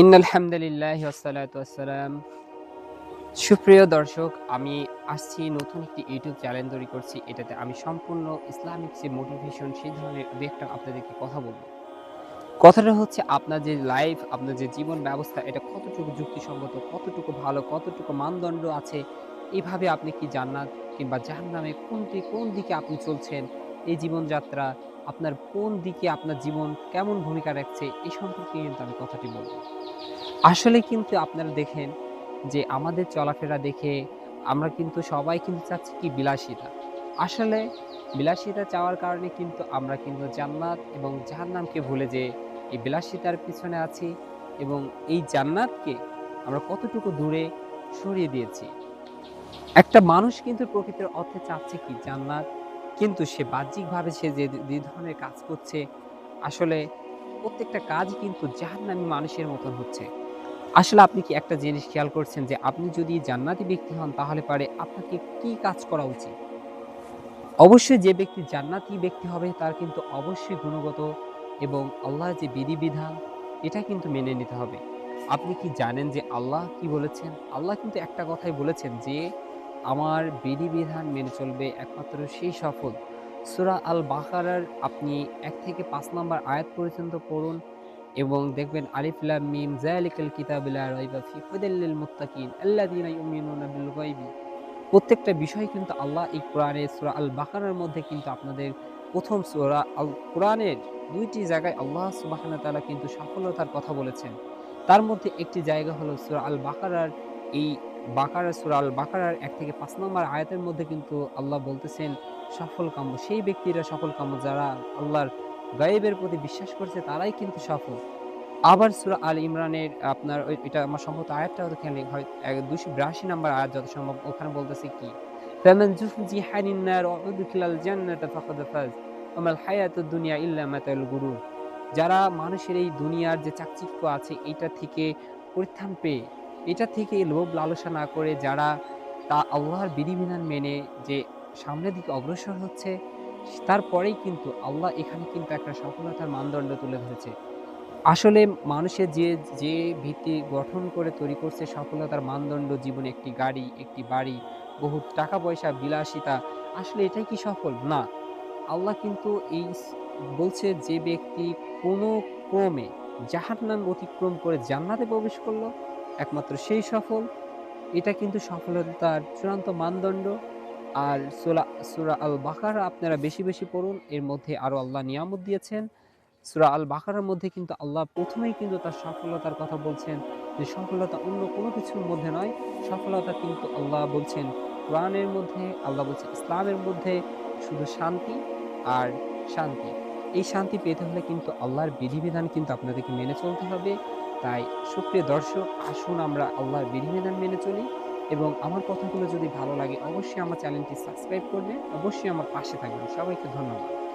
In আসসালাম সুপ্রিয় দর্শক, আমি আসছি নতুন একটি ইউটিউব চ্যানেল তৈরি করছি। এটাতে আমি সম্পূর্ণ ইসলামিক যে মোটিভেশন সেই ধরনের দু একটা আপনাদেরকে কথা বলব। কথাটা হচ্ছে আপনার যে লাইফ আপনার যে জীবন ব্যবস্থা, এটা কতটুকু যুক্তিসঙ্গত, কতটুকু ভালো, কতটুকু মানদণ্ড আছে, এভাবে আপনি কি জান্নাত কিংবা জাহান্নামে কোনটি, কোন দিকে আপনি চলছেন, এই জীবনযাত্রা আপনার কোন দিকে আপনার জীবন কেমন ভূমিকা রাখছে এই সম্পর্কে কিন্তু আমি কথাটি বলব। আসলে কিন্তু আপনারা দেখেন যে আমাদের চলাফেরা দেখে আমরা কিন্তু সবাই কিন্তু চাচ্ছি কি বিলাসিতা। আসলে বিলাসিতা চাওয়ার কারণে কিন্তু আমরা কিন্তু জান্নাত এবং জাহান্নামকে ভুলে যে এই বিলাসিতার পিছনে আছি এবং এই জান্নাতকে আমরা কতটুকু দূরে সরিয়ে দিয়েছি। একটা মানুষ কিন্তু প্রকৃতির অর্থে চাচ্ছে কি জান্নাত কিন্তু সে বাহ্যিকভাবে সে যে যে ধরনের কাজ করছে, আসলে প্রত্যেকটা কাজ কিন্তু জাহান্নামী মানুষের মতন হচ্ছে। আসলে আপনি কি একটা জিনিস খেয়াল করছেন যে আপনি যদি জান্নাতি ব্যক্তি হন, তাহলে পারে আপনাকে কি কাজ করা উচিত? অবশ্যই যে ব্যক্তি জান্নাতি ব্যক্তি হবে, তার কিন্তু অবশ্যই গুণগত এবং আল্লাহ যে বিধিবিধান, এটা কিন্তু মেনে নিতে হবে। আপনি কি জানেন যে আল্লাহ কি বলেছেন? আল্লাহ কিন্তু একটা কথাই বলেছেন যে আমার বিধিবিধান মেনে চলবে একমাত্র সেই সফল। সুরা আল বাকারার আপনি এক থেকে পাঁচ নম্বর আয়াত পর্যন্ত পড়ুন এবং দেখবেন আলিফলাম মিম জায়ালিকাল কিতাবিলা রাইবা ফি হুদাল্লিল মুত্তাকিন, আল্লাযীনা ইউমিনুনা বিল গায়বি। প্রত্যেকটা বিষয় কিন্তু আল্লাহ এই কোরআনে, সূরা আল বাকারার মধ্যে কিন্তু আপনাদের প্রথম সূরা আল কোরআনের দুইটি জায়গায় আল্লাহ সুবহানাহু ওয়া তাআলা কিন্তু সফলতার কথা বলেছেন। তার মধ্যে একটি জায়গা হলো সূরা আল বাকারার এই বাকারা সূরা আল বাকারার এক থেকে পাঁচ নম্বর আয়াতের মধ্যে কিন্তু আল্লাহ বলতেছেন সফল কাম্য সেই ব্যক্তিরা সফল কাম্য যারা আল্লাহর গায়েবের প্রতি বিশ্বাস করছে তারাই কিন্তু সফল আবার সুরা আল ইমরানের আপনার ওই- এটা আমার সম্ভবত আয়াতটা ওখানে হয় দুশো বিরাশি নাম্বার আয়াত যত সম্ভব ওখানে বলতেছে কি فمن زحزح عن النار وأدخل الجنة فقد فاز وما الحياة الدنيا إلا متاع الغرور যারা মানুষের এই দুনিয়ার যে চাকচিক্য আছে এটা থেকে পরিত্রাণ পেয়ে এটা থেকে লোভ লালসা না করে যারা তা আল্লাহর বিধিবিধান মেনে যে সামনের দিকে অগ্রসর হচ্ছে, তারপরেই কিন্তু আল্লাহ এখানে কিন্তু একটা সফলতার মানদণ্ড তুলে ধরেছে। আসলে মানুষের যে যে ভিত্তি গঠন করে তৈরি করছে সফলতার মানদণ্ড, জীবনে একটি গাড়ি, একটি বাড়ি, বহু টাকা পয়সা বিলাসিতা, আসলে এটাই কি সফল? না। আল্লাহ কিন্তু এই বলছে যে ব্যক্তি কোনো ক্রমে জাহান্নাম অতিক্রম করে জান্নাতে প্রবেশ করল। একমাত্র সেই সফল। এটা কিন্তু সফলতার চূড়ান্ত মানদণ্ড। আর সুরা সুরা আল বাকারা আপনারা বেশি বেশি পড়ুন, এর মধ্যে আরও আল্লাহ নিয়ামত দিয়েছেন। সুরা আল বাকারার মধ্যে কিন্তু আল্লাহ প্রথমেই কিন্তু তার সফলতার কথা বলছেন যে সফলতা অন্য কোনো কিছুর মধ্যে নয়। সফলতা কিন্তু আল্লাহ বলছেন কোরআনের মধ্যে, আল্লাহ বলছেন ইসলামের মধ্যে, শুধু শান্তি আর শান্তি। এই শান্তি পেতে হলে কিন্তু আল্লাহর বিধিবিধান কিন্তু আপনাদেরকে মেনে চলতে হবে। তাই সুপ্রিয় দর্শক, আসুন আমরা আল্লাহর বিধিবিধান মেনে চলি এবং আমার কথাগুলো যদি ভালো লাগে, অবশ্যই আমার চ্যানেলটি সাবস্ক্রাইব করবেন, অবশ্যই আমার পাশে থাকবেন। সবাইকে ধন্যবাদ।